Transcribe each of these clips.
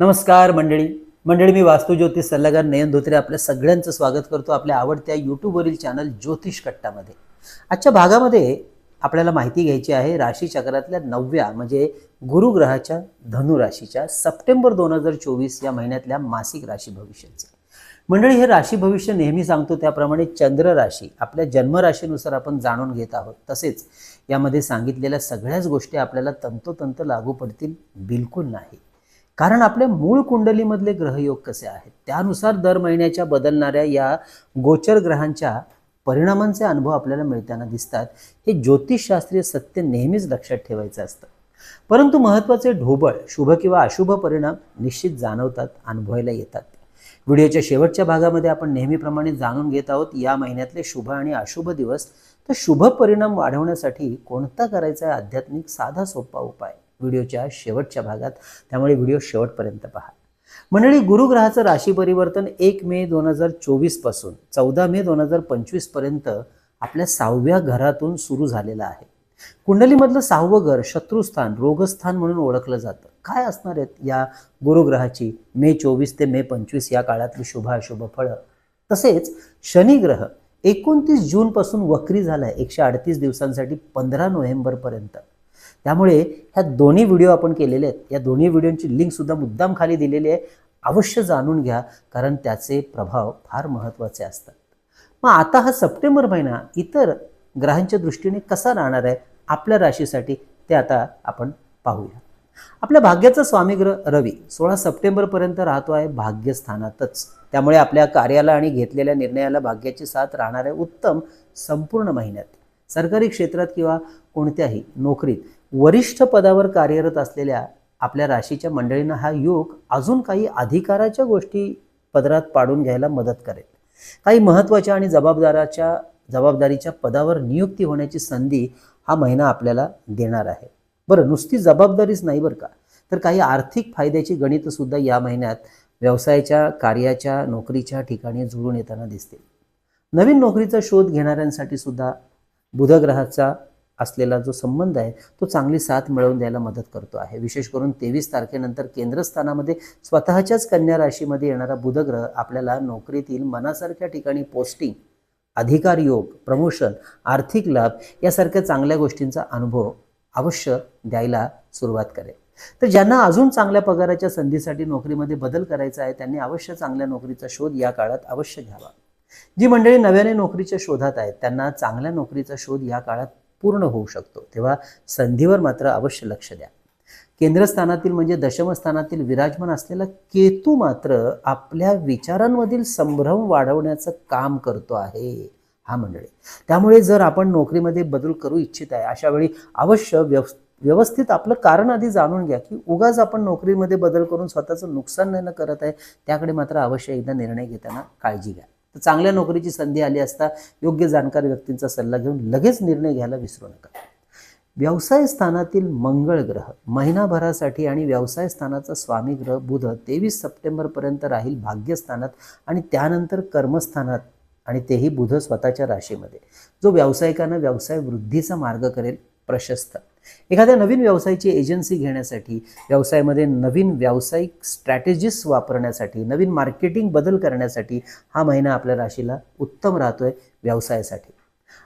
नमस्कार मंडळी. मंडळी मी वास्तू ज्योतिष सल्लागार नयन धोत्रे आपल्या सगळ्यांचं स्वागत करतो आपल्या आवडत्या यूट्यूबवरील चॅनल ज्योतिष कट्टामध्ये. आजच्या भागामध्ये आपल्याला माहिती घ्यायची आहे राशी चक्रातल्या नवव्या म्हणजे गुरुग्रहाच्या धनु राशीच्या सप्टेंबर दोन हजार चोवीस या महिन्यातल्या मासिक राशी भविष्याचे. मंडळी हे राशी भविष्य नेहमी सांगतो त्याप्रमाणे चंद्र राशी आपल्या जन्मराशीनुसार आपण जाणून घेत आहोत. तसेच यामध्ये सांगितलेल्या सगळ्याच गोष्टी आपल्याला तंतोतंत लागू पडतील बिलकुल नाही. कारण आपल्या मूळ कुंडलीमधले ग्रहयोग कसे आहेत? त्यानुसार दर महिन्याच्या बदलणाऱ्या या गोचर ग्रहांच्या परिणामांचे अनुभव आपल्याला मिळताना दिसतात. हे ज्योतिषशास्त्रीय सत्य नेहमीच लक्षात ठेवायचं असतं. परंतु महत्त्वाचे ढोबळ शुभ किंवा अशुभ परिणाम निश्चित जाणवतात अनुभवायला येतात. व्हिडिओच्या शेवटच्या भागामध्ये आपण नेहमीप्रमाणे जाणून घेत आहोत या महिन्यातले शुभ आणि अशुभ दिवस. तर शुभ परिणाम वाढवण्यासाठी कोणता करायचा आहे आध्यात्मिक साधा सोपा उपाय? व्हिडिओच्या शेवटच्या भागात. त्यामुळे व्हिडिओ शेवटपर्यंत पहा. मंडळी गुरुग्रहाचं राशी परिवर्तन एक मे दोन हजार चोवीसपासून चौदा मे दोन हजार पंचवीसपर्यंत आपल्या सहाव्या घरातून सुरू झालेलं आहे. कुंडलीमधलं सहावं घर शत्रुस्थान रोगस्थान म्हणून ओळखलं जातं. काय असणार आहेत या गुरुग्रहाची मे चोवीस ते मे पंचवीस या काळातली शुभ अशुभ फळं? तसेच शनिग्रह एकोणतीस जूनपासून वक्री झाला आहे एकशे अडतीस दिवसांसाठी पंधरा नोव्हेंबरपर्यंत त्यामुळे ह्या दोन्ही व्हिडिओ आपण केलेले आहेत. या दोन्ही व्हिडिओची लिंकसुद्धा मुद्दाम खाली दिलेली आहे. अवश्य जाणून घ्या कारण त्याचे प्रभाव फार महत्त्वाचे असतात. मग आता हा सप्टेंबर महिना इतर ग्रहांच्या दृष्टीने कसा राहणार आहे आपल्या राशीसाठी ते आता आपण पाहूया. आपल्या भाग्याचा स्वामीग्रह रवी सोळा सप्टेंबरपर्यंत राहतो आहे भाग्यस्थानातच. त्यामुळे आपल्या कार्याला आणि घेतलेल्या निर्णयाला भाग्याची साथ राहणार आहे उत्तम संपूर्ण महिन्यात. सरकारी क्षेत्रात किंवा कोणत्याही नोकरीत वरिष्ठ पदावर कार्यरत असलेल्या आपल्या राशीच्या मंडळींना हा योग अजून काही अधिकाराच्या गोष्टी पदरात पाडून घ्यायला मदत करेल. काही महत्त्वाच्या आणि जबाबदाराच्या जबाबदारीच्या पदावर नियुक्ती होण्याची संधी हा महिना आपल्याला देणार आहे. बरं नुसती जबाबदारीच नाही बरं का? तर काही आर्थिक फायद्याची गणितंसुद्धा या महिन्यात व्यवसायाच्या कार्याच्या नोकरीच्या ठिकाणी जुळून येताना दिसतील. नवीन नोकरीचा शोध घेणाऱ्यांसाठी सुद्धा बुधग्रहाचा असलेला जो संबंध आहे तो चांगली साथ मिळवून द्यायला मदत करतो आहे. विशेष करून तेवीस तारखेनंतर केंद्रस्थानामध्ये स्वतःच्याच कन्या राशीमध्ये येणारा बुधग्रह आपल्याला नोकरीतील मनासारख्या ठिकाणी पोस्टिंग अधिकार योग प्रमोशन आर्थिक लाभ यासारख्या चांगल्या गोष्टींचा अनुभव अवश्य द्यायला सुरुवात करेल. तर ज्यांना अजून चांगल्या पगाराच्या संधीसाठी नोकरीमध्ये बदल करायचा आहे त्यांनी अवश्य चांगल्या नोकरीचा शोध या काळात अवश्य घ्यावा. जी मंडळी नव्याने नोकरीच्या शोधात आहेत त्यांना चांगल्या नोकरीचा शोध या काळात पूर्ण होऊ शकतो. तेव्हा संधीवर मात्र अवश्य लक्ष द्या. केंद्रस्थानातील म्हणजे दशमस्थानातील विराजमान असलेला केतू मात्र आपल्या विचारांमधील संभ्रम वाढवण्याचं काम करतो आहे हा मंडळी. त्यामुळे जर आपण नोकरीमध्ये बदल करू इच्छित आहे अशा वेळी अवश्य व्यव व्यवस्थित आपलं कारण आधी जाणून घ्या की उगाच आपण नोकरीमध्ये बदल करून स्वतःचं नुकसान नाही करत आहे त्याकडे मात्र अवश्य एकदा निर्णय घेताना काळजी घ्या. तर चांगल्या नोकरीची संधी आली असता योग्य जाणकार व्यक्तींचा सल्ला घेऊन लगेच निर्णय घ्यायला विसरू नका. व्यवसाय स्थानातील मंगळ ग्रह महिनाभरासाठी आणि व्यवसाय स्थानाचा स्वामी ग्रह बुध तेवीस सप्टेंबरपर्यंत राहील भाग्यस्थानात आणि त्यानंतर कर्मस्थानात आणि तेही बुध स्वतःच्या राशीमध्ये. जो व्यावसायिकांना व्यवसाय वृद्धीचा मार्ग करेल प्रशस्त. एखाद्या नवीन व्यवसायाची एजन्सी घेण्यासाठी व्यवसायामध्ये नवीन व्यावसायिक स्ट्रॅटेजीस वापरण्यासाठी नवीन मार्केटिंग बदल करण्यासाठी हा महिना आपल्या राशीला उत्तम राहतोय व्यवसायासाठी.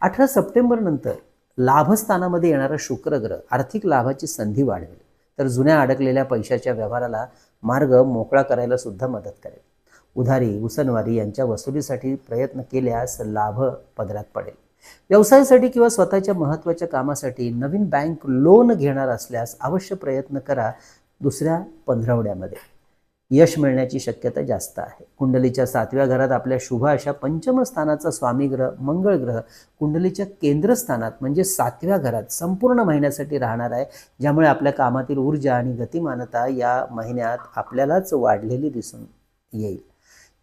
अठरा सप्टेंबर नंतर लाभस्थानामध्ये येणारा शुक्रग्रह आर्थिक लाभाची संधी वाढवेल. तर जुन्या अडकलेल्या पैशाच्या व्यवहाराला मार्ग मोकळा करायला सुद्धा मदत करेल. उधारी उसनवारी यांच्या वसुलीसाठी प्रयत्न केल्यास लाभ पदरात पडेल. व्यवसायासाठी किंवा स्वतःच्या महत्त्वाच्या कामासाठी नवीन बँक लोन घेणार असल्यास अवश्य प्रयत्न करा दुसऱ्या पंधरवड्यामध्ये. यश मिळण्याची शक्यता जास्त आहे. कुंडलीच्या सातव्या घरात आपल्या शुभ अशा पंचमस्थानाचा स्वामी ग्रह मंगळ ग्रह कुंडलीच्या केंद्रस्थानात म्हणजे सातव्या घरात संपूर्ण महिन्यासाठी राहणार आहे ज्यामुळे आपल्या कामातील ऊर्जा आणि गतिमानता या महिन्यात आपल्यालाच वाढलेली दिसून येईल.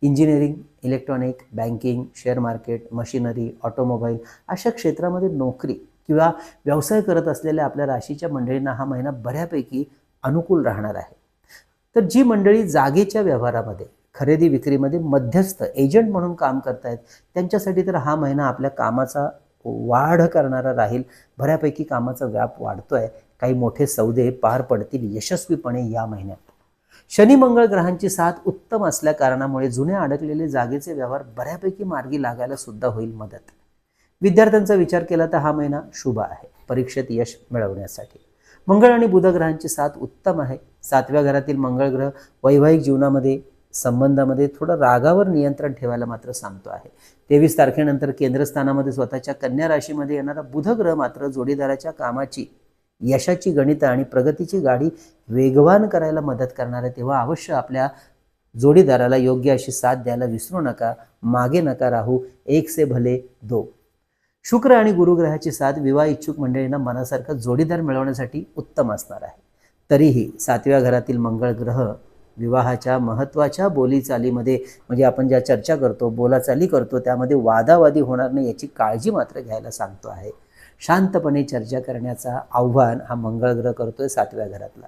Engineering electronic banking share market machinery automobile अशा क्षेत्रामध्ये नोकरी किंवा व्यवसाय करत असलेल्या आपल्या राशीच्या मंडळींना हा महिना बऱ्यापैकी अनुकूल राहणार आहे. तर जी मंडळी जागेच्या व्यवहारामध्ये खरेदी विक्रीमध्ये मध्यस्थ एजंट म्हणून काम करतायत त्यांच्यासाठी तर हा महिना आपल्या कामाचा वाढ करणारा राहील. बऱ्यापैकी कामाचा व्याप वाढतो आहे काही मोठे सौदे पार पडतील यशस्वीपणे या महिन्यात. शनी मंगळ ग्रहांची साथ उत्तम असल्या कारणामुळे जुने अडकलेले जागेचे व्यवहार बऱ्यापैकी मार्गी लागायला सुद्धा होईल मदत. विद्यार्थ्यांचा विचार केला तर हा महिना शुभ आहे परीक्षेत यश मिळवण्यासाठी. मंगळ आणि बुध ग्रहांची साथ उत्तम आहे. सातव्या घरातील मंगळ ग्रह वैवाहिक जीवनामध्ये संबंधामध्ये थोडं रागावर नियंत्रण ठेवायला मात्र सांगतो आहे. तेवीस तारखेनंतर केंद्रस्थानामध्ये स्वतःच्या कन्या राशीमध्ये येणारा बुध ग्रह मात्र जोडीदाराच्या कामाची यशाची गणितं आणि प्रगतीची गाडी वेगवान करायला मदत करणार आहे तेव्हा अवश्य आपल्या जोडीदाराला योग्य अशी साथ द्यायला विसरू नका मागे नका राहू एक से भले दो शुक्र आणि गुरुग्रहाची साथ विवाह इच्छुक मंडळींना मनासारखा जोडीदार मिळवण्यासाठी उत्तम असणार आहे. तरीही सातव्या घरातील मंगळ ग्रह विवाहाच्या महत्त्वाच्या बोलीचालीमध्ये म्हणजे आपण ज्या चर्चा करतो बोलाचाली करतो त्यामध्ये वादावादी होणार नाही याची काळजी मात्र घ्यायला सांगतो आहे. शांतपणे चर्चा करण्याचा आव्हान हा मंगळ ग्रह करतोय सातव्या घरातला.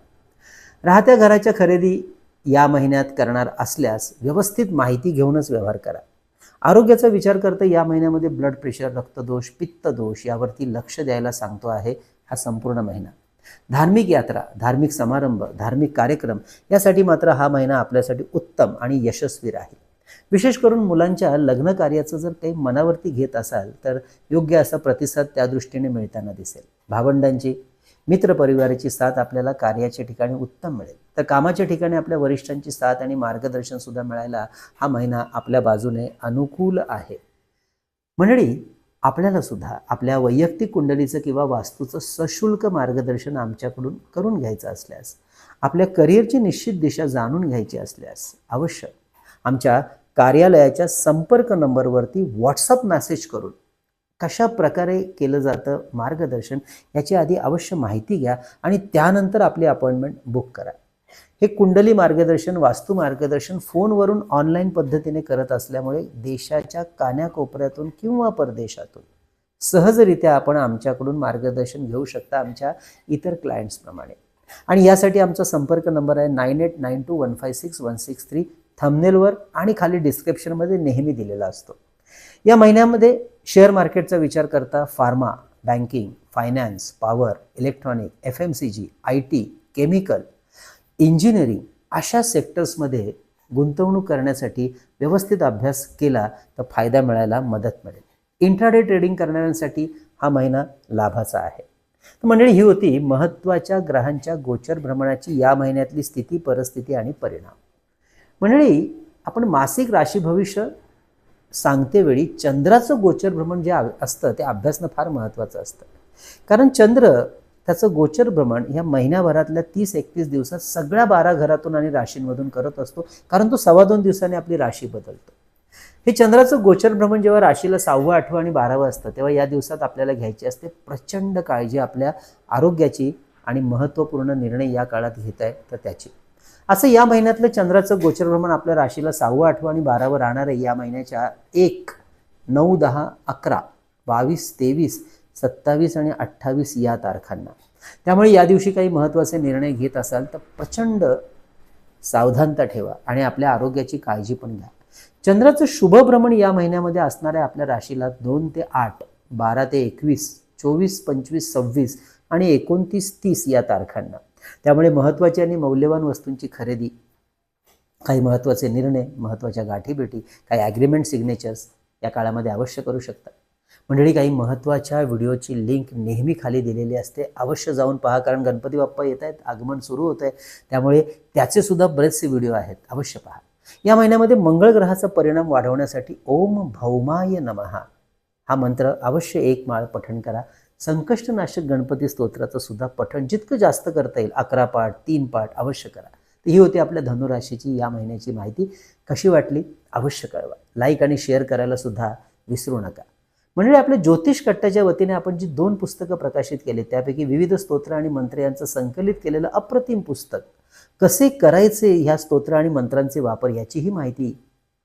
राहत्या घराच्या खरेदी या महिन्यात करणार असल्यास व्यवस्थित माहिती घेऊनच व्यवहार करा. आरोग्याचा विचार करता या महिन्यामध्ये ब्लड प्रेशर रक्तदोष पित्तदोष यावरती लक्ष द्यायला सांगतो आहे हा संपूर्ण महिना. धार्मिक यात्रा धार्मिक समारंभ धार्मिक कार्यक्रम यासाठी मात्र हा महिना आपल्यासाठी उत्तम आणि यशस्वी राहील. विशेष करून मुलांच्या लग्न कार्याचं जर काही मनावरती घेत असाल तर योग्य असा प्रतिसाद त्या दृष्टीने मिळताना दिसेल. भावंडांची मित्रपरिवाराची साथ आपल्याला कार्याच्या ठिकाणी उत्तम मिळेल. तर कामाच्या ठिकाणी आपल्या वरिष्ठांची साथ आणि मार्गदर्शन सुद्धा मिळायला हा महिना आपल्या बाजूने अनुकूल आहे. मंडळी आपल्याला सुद्धा आपल्या वैयक्तिक कुंडलीचं किंवा वास्तूचं सशुल्क मार्गदर्शन आमच्याकडून करून घ्यायचं असल्यास आपल्या करिअरची निश्चित दिशा जाणून घ्यायची असल्यास अवश्य आमच्या कार्यालयाच्या संपर्क नंबरवरती व्हॉट्सअप मेसेज करून कशा प्रकारे केलं जातं मार्गदर्शन याची आधी अवश्य माहिती घ्या आणि त्यानंतर आपली अपॉइंटमेंट बुक करा. हे कुंडली मार्गदर्शन वास्तू मार्गदर्शन फोनवरून ऑनलाईन पद्धतीने करत असल्यामुळे देशाच्या कान्याकोपऱ्यातून किंवा परदेशातून सहजरित्या आपण आमच्याकडून मार्गदर्शन घेऊ शकता आमच्या इतर क्लायंट्सप्रमाणे आणि यासाठी आमचा संपर्क नंबर आहे nine eight nine two one five six one six three थंबनेलवर आणि खाली डिस्क्रिप्शनमध्ये नेहमी दिलेला असतो. या महिन्यामध्ये शेअर मार्केटचा विचार करता pharma banking finance power electronic F M C G I T chemical engineering अशा सेक्टर्समध्ये गुंतवणूक करण्यासाठी व्यवस्थित अभ्यास केला तर फायदा मिळायला मदत मिळेल. इंट्राडे ट्रेडिंग करणाऱ्यांसाठी हा महिना लाभाचा आहे. तर मंडळी ही होती महत्त्वाच्या ग्रहांच्या गोचर भ्रमणाची या महिन्यातली स्थिती परिस्थिती आणि परिणाम. मंडळी आपण मासिक राशी भविष्य सांगतेवेळी चंद्राचं गोचर भ्रमण जे आ- असतं ते अभ्यासणं फार महत्त्वाचं असतं. कारण चंद्र त्याचं गोचर भ्रमण ह्या महिन्याभरातल्या तीस एकतीस दिवसात सगळ्या बारा घरातून आणि राशींमधून करत असतो. कारण तो सव्वा दोन दिवसांनी आपली राशी बदलतो. हे चंद्राचं गोचर भ्रमण जेव्हा राशीला सहावं आठवं आणि बारावं असतं तेव्हा या दिवसात आपल्याला घ्यायची असते प्रचंड काळजी आपल्या आरोग्याची आणि महत्त्वपूर्ण निर्णय या काळात घेत आहे तर त्याची असं या महिन्यातलं चंद्राचं गोचर भ्रमण आपल्या राशीला सहावं आठवं आणि बारावं राहणार आहे. या महिन्याच्या एक नऊ दहा अकरा बावीस तेवीस सत्तावीस आणि अठ्ठावीस या तारखांना. त्यामुळे या दिवशी काही महत्त्वाचे निर्णय घेत असाल तर प्रचंड सावधानता ठेवा आणि आपल्या आरोग्याची काळजी पण घ्या. चंद्राचं शुभ भ्रमण या महिन्यामध्ये असणाऱ्या आपल्या राशीला दोन ते आठ बारा ते एकवीस चोवीस पंचवीस सव्वीस आणि एकोणतीस तीस या तारखांना. त्यामुळे महत्त्वाची आणि मौल्यवान वस्तूंची खरेदी काही महत्त्वाचे निर्णय महत्त्वाच्या गाठीभेटी काही ॲग्रीमेंट सिग्नेचर्स या काळामध्ये अवश्य करू शकता. मंडळी काही महत्त्वाच्या व्हिडिओची लिंक नेहमी खाली दिलेली असते. अवश्य जाऊन पहा कारण गणपती बाप्पा येत आहेत आगमन सुरू होत आहे त्यामुळे त्याचे सुद्धा बरेचसे व्हिडिओ आहेत. अवश्य पहा. या महिन्यामध्ये मंगळ ग्रहाचा परिणाम वाढवण्यासाठी ओम भौमाय नमहा हा मंत्र अवश्य एक माळ पठण करा. संकष्टनाशक गणपती स्तोत्राचं सुद्धा पठण जितकं जास्त करता येईल अकरा पाठ तीन पाठ अवश्य करा. तर ही होती आपल्या धनुराशीची या महिन्याची माहिती. कशी वाटली? अवश्य कळवा. लाईक आणि शेअर करायला सुद्धा विसरू नका. म्हणजे आपल्या ज्योतिष कट्ट्याच्या वतीने आपण जी दोन पुस्तकं प्रकाशित केली त्यापैकी विविध स्तोत्र आणि मंत्र यांचं संकलित केलेलं अप्रतिम पुस्तक. कसे करायचे ह्या स्तोत्र आणि मंत्रांचे वापर याचीही माहिती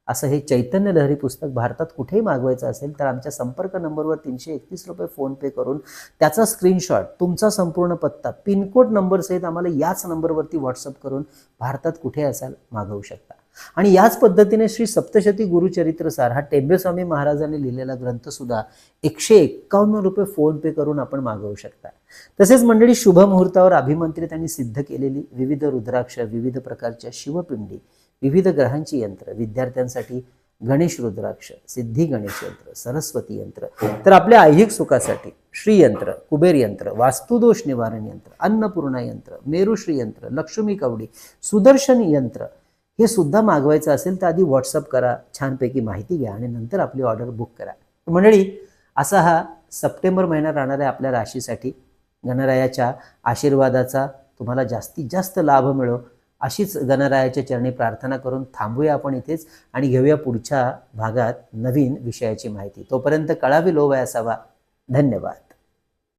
असं हे चैतन्य लहरी पुस्तक भारतात कुठेही मागवायचं असेल तर आमच्या संपर्क नंबरवर तीनशे एकतीस रुपये फोनपे करून त्याचा स्क्रीनशॉट तुमचा संपूर्ण पत्ता पिनकोड नंबरसहित आम्हाला याच नंबरवरती व्हॉट्सअप करून भारतात कुठे असाल मागवू शकता. आणि याच पद्धतीने श्री सप्तशती गुरुचरित्रसार हा टेंबेस्वामी महाराजांनी लिहिलेला ग्रंथसुद्धा एकशे एक्कावन्न रुपये फोनपे करून आपण मागवू शकता. तसेच मंडळी शुभ मुहूर्तावर अभिमंत्रित आणि सिद्ध केलेली विविध रुद्राक्ष विविध प्रकारच्या शिवपिंडी विविध ग्रहांची यंत्र विद्यार्थ्यांसाठी गणेश रुद्राक्ष सिद्धी गणेश यंत्र सरस्वती यंत्र. तर आपल्या ऐहिक सुखासाठी श्रीयंत्र कुबेर यंत्र वास्तुदोष निवारण यंत्र अन्नपूर्णा यंत्र मेरुश्री यंत्र लक्ष्मी कवडी सुदर्शन यंत्र हे सुद्धा मागवायचं असेल तर आधी व्हॉट्सअप करा छानपैकी माहिती घ्या आणि नंतर आपली ऑर्डर बुक करा. मंडळी असा हा सप्टेंबर महिना राहणाऱ्या आपल्या राशीसाठी. गणरायाच्या आशीर्वादाचा तुम्हाला जास्तीत जास्त लाभ मिळो. अशीच गणरायाच्या चरणी प्रार्थना करून थांबूया आपण इथेच आणि घेऊया पुढच्या भागात नवीन विषयाची माहिती. तोपर्यंत कळावी लोभ असावा धन्यवाद.